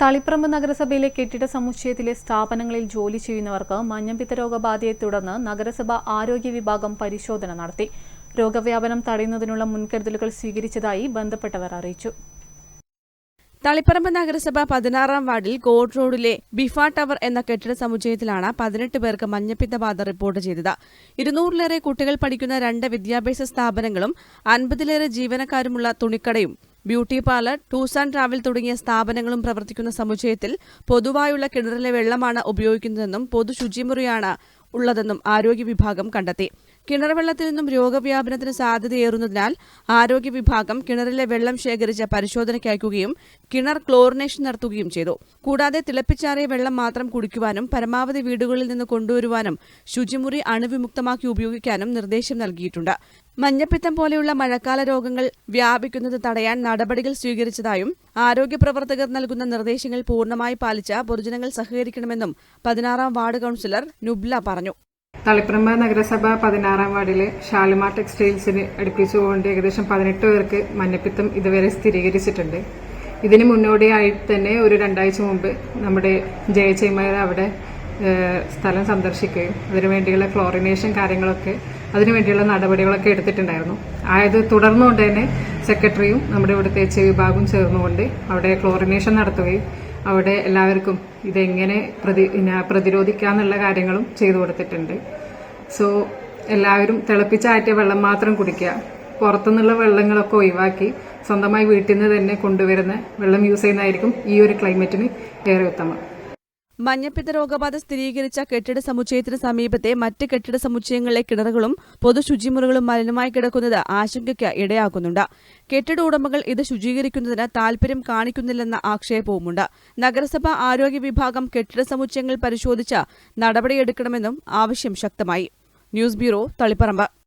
തളിപ്പറമ്പ് നഗരസഭയിലെ കെട്ടിട സമുച്ചയത്തിലെ സ്ഥാപനങ്ങളിൽ ജോലി ചെയ്യുന്നവർക്ക് മഞ്ഞപ്പിത്ത രോഗബാധയെ തുടർന്ന് നഗരസഭ ആരോഗ്യ വിഭാഗം പരിശോധന നടത്തി. രോഗവ്യാപനം തടയുന്നതിനുള്ള മുൻകരുതലുകൾ സ്വീകരിച്ചതായി ബന്ധപ്പെട്ടവർ അറിയിച്ചു. തളിപ്പറമ്പ് നഗരസഭ പതിനാറാം വാർഡിൽ കോട്ട് റോഡിലെ ബിഫ ടവർ എന്ന കെട്ടിട സമുച്ചയത്തിലാണ് പതിനെട്ട് പേർക്ക് മഞ്ഞപ്പിത്ത ബാധ റിപ്പോർട്ട് ചെയ്തത്. ഇരുന്നൂറിലേറെ കുട്ടികൾ പഠിക്കുന്ന രണ്ട് വിദ്യാഭ്യാസ സ്ഥാപനങ്ങളും അൻപതിലേറെ ജീവനക്കാരുമുള്ള തുണിക്കടയും beauty parlour tours and travel തുടങ്ങിയ സ്ഥാപനങ്ങളും പ്രവർത്തിക്കുന്ന സമുച്ചയത്തിൽ പൊതുവായുള്ള കിണറിലെ വെള്ളമാണ് ഉപയോഗിക്കുന്നതെന്നും പൊതു ശുചിമുറിയാണ് ഉള്ളതെന്നും ആരോഗ്യ വിഭാഗം കണ്ടെത്തി. കിണർ വെള്ളത്തിൽ നിന്നും രോഗവ്യാപനത്തിന് സാധ്യതയേറുന്നതിനാൽ ആരോഗ്യ വിഭാഗം കിണറിലെ വെള്ളം ശേഖരിച്ച് പരിശോധനയ്ക്ക് അയക്കുകയും കിണർ ക്ലോറിനേഷൻ നടത്തുകയും ചെയ്തു. കൂടാതെ തിളപ്പിച്ചാറിയ വെള്ളം മാത്രം കുടിക്കുവാനും പരമാവധി വീടുകളിൽ നിന്ന് കൊണ്ടുവരുവാനും ശുചിമുറി അണുവിമുക്തമാക്കി ഉപയോഗിക്കാനും നിർദ്ദേശം നൽകിയിട്ടുണ്ട്. മഞ്ഞപ്പിത്തം പോലെയുള്ള മഴക്കാല രോഗങ്ങൾ വ്യാപിക്കുന്നത് തടയാൻ നടപടികൾ സ്വീകരിച്ചതായും ആരോഗ്യ പ്രവർത്തകർ നൽകുന്ന നിർദ്ദേശങ്ങൾ പൂർണമായി പാലിച്ച പൊതുജനങ്ങൾ സഹകരിക്കണമെന്നും പതിനാറാം വാർഡ് കൌൺസിലർ നുബ്ല പറഞ്ഞു. തളിപ്പറമ്പ് നഗരസഭ പതിനാറാം വാർഡിലെ ഷാലിമാർ ടെക്സ്റ്റൈൽസിന് അടുപ്പിച്ചുകൊണ്ട് ഏകദേശം പതിനെട്ട് പേർക്ക് മഞ്ഞപ്പിത്തം ഇതുവരെ സ്ഥിരീകരിച്ചിട്ടുണ്ട്. ഇതിന് മുന്നോടിയായി തന്നെ ഒരു രണ്ടാഴ്ച മുമ്പ് നമ്മുടെ ജയചൈമയർ അവിടെ സ്ഥലം സന്ദർശിക്കുകയും അതിനുവേണ്ടിയുള്ള ക്ലോറിനേഷൻ കാര്യങ്ങളൊക്കെ അതിനുവേണ്ടിയുള്ള നടപടികളൊക്കെ എടുത്തിട്ടുണ്ടായിരുന്നു. ആയത് തുടർന്നുകൊണ്ട് തന്നെ സെക്രട്ടറിയും നമ്മുടെ ഇവിടുത്തെ എച്ച് വിഭാഗവും ചേർന്നുകൊണ്ട് അവിടെ ക്ലോറിനേഷൻ നടത്തുകയും അവിടെ എല്ലാവർക്കും ഇതെങ്ങനെ പ്രതി പ്രതിരോധിക്കാന്നുള്ള കാര്യങ്ങളും ചെയ്തു കൊടുത്തിട്ടുണ്ട്. സോ എല്ലാവരും തിളപ്പിച്ചാറ്റിയ വെള്ളം മാത്രം കുടിക്കുക. പുറത്തുനിന്നുള്ള വെള്ളങ്ങളൊക്കെ ഒഴിവാക്കി സ്വന്തമായി വീട്ടിൽ നിന്ന് തന്നെ കൊണ്ടുവരുന്ന വെള്ളം യൂസ് ചെയ്യുന്നതായിരിക്കും ഈ ഒരു ക്ലൈമറ്റിന് ഏറെ ഉത്തമം. മഞ്ഞപ്പിത്ത രോഗബാധ സ്ഥിരീകരിച്ച കെട്ടിട സമുച്ചയത്തിന് സമീപത്തെ മറ്റ് കെട്ടിട സമുച്ചയങ്ങളിലെ കിണറുകളും പൊതു ശുചിമുറികളും മലിനമായി കിടക്കുന്നത് ആശങ്കയ്ക്ക് ഇടയാക്കുന്നുണ്ട്. കെട്ടിട ഉടമകൾ ഇത് ശുചീകരിക്കുന്നതിന് താൽപര്യം കാണിക്കുന്നില്ലെന്ന ആക്ഷേപവുമുണ്ട്. നഗരസഭ ആരോഗ്യ വിഭാഗം കെട്ടിട സമുച്ചയങ്ങൾ പരിശോധിച്ച് നടപടിയെടുക്കണമെന്നും ആവശ്യം ശക്തമായി. News bureau Taliparamba.